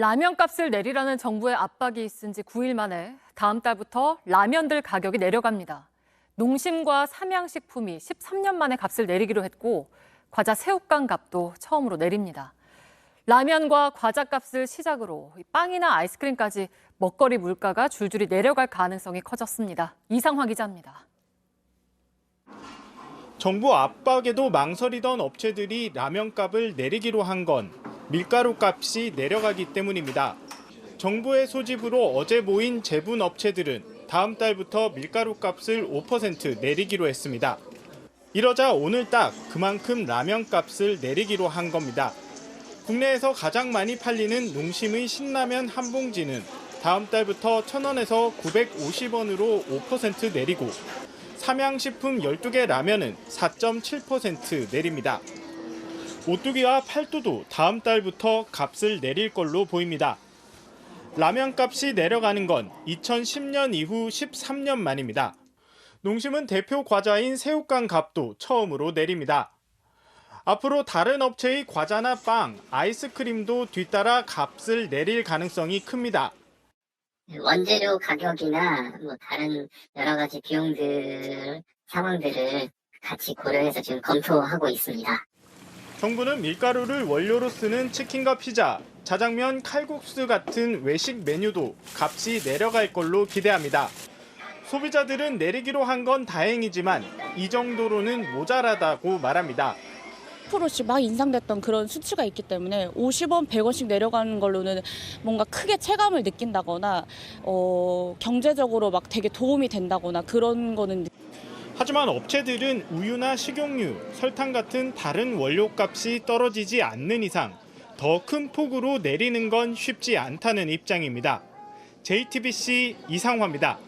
라면 값을 내리라는 정부의 압박이 있은 지 9일 만에 다음 달부터 라면들 가격이 내려갑니다. 농심과 삼양식품이 13년 만에 값을 내리기로 했고 과자 새우깡 값도 처음으로 내립니다. 라면과 과자 값을 시작으로 빵이나 아이스크림까지 먹거리 물가가 줄줄이 내려갈 가능성이 커졌습니다. 이상화 기자입니다. 정부 압박에도 망설이던 업체들이 라면값을 내리기로 한 건 밀가루 값이 내려가기 때문입니다. 정부의 소집으로 어제 모인 제분 업체들은 다음 달부터 밀가루 값을 5% 내리기로 했습니다. 이러자 오늘 딱 그만큼 라면 값을 내리기로 한 겁니다. 국내에서 가장 많이 팔리는 농심의 신라면 한 봉지는 다음 달부터 1,000원에서 950원으로 5% 내리고 삼양식품 12개 라면은 4.7% 내립니다. 오뚜기와 팔도도 다음 달부터 값을 내릴 걸로 보입니다. 라면 값이 내려가는 건 2010년 이후 13년 만입니다. 농심은 대표 과자인 새우깡 값도 처음으로 내립니다. 앞으로 다른 업체의 과자나 빵, 아이스크림도 뒤따라 값을 내릴 가능성이 큽니다. 원재료 가격이나 뭐 다른 여러 가지 비용들 상황들을 같이 고려해서 지금 검토하고 있습니다. 정부는 밀가루를 원료로 쓰는 치킨과 피자, 자장면, 칼국수 같은 외식 메뉴도 값이 내려갈 걸로 기대합니다. 소비자들은 내리기로 한 건 다행이지만 이 정도로는 모자라다고 말합니다. 10%씩 막 인상됐던 그런 수치가 있기 때문에 50원, 100원씩 내려가는 걸로는 뭔가 크게 체감을 느낀다거나 어, 경제적으로 막 되게 도움이 된다거나 그런 거는 하지만 업체들은 우유나 식용유, 설탕 같은 다른 원료 값이 떨어지지 않는 이상 더 큰 폭으로 내리는 건 쉽지 않다는 입장입니다. JTBC 이상화입니다.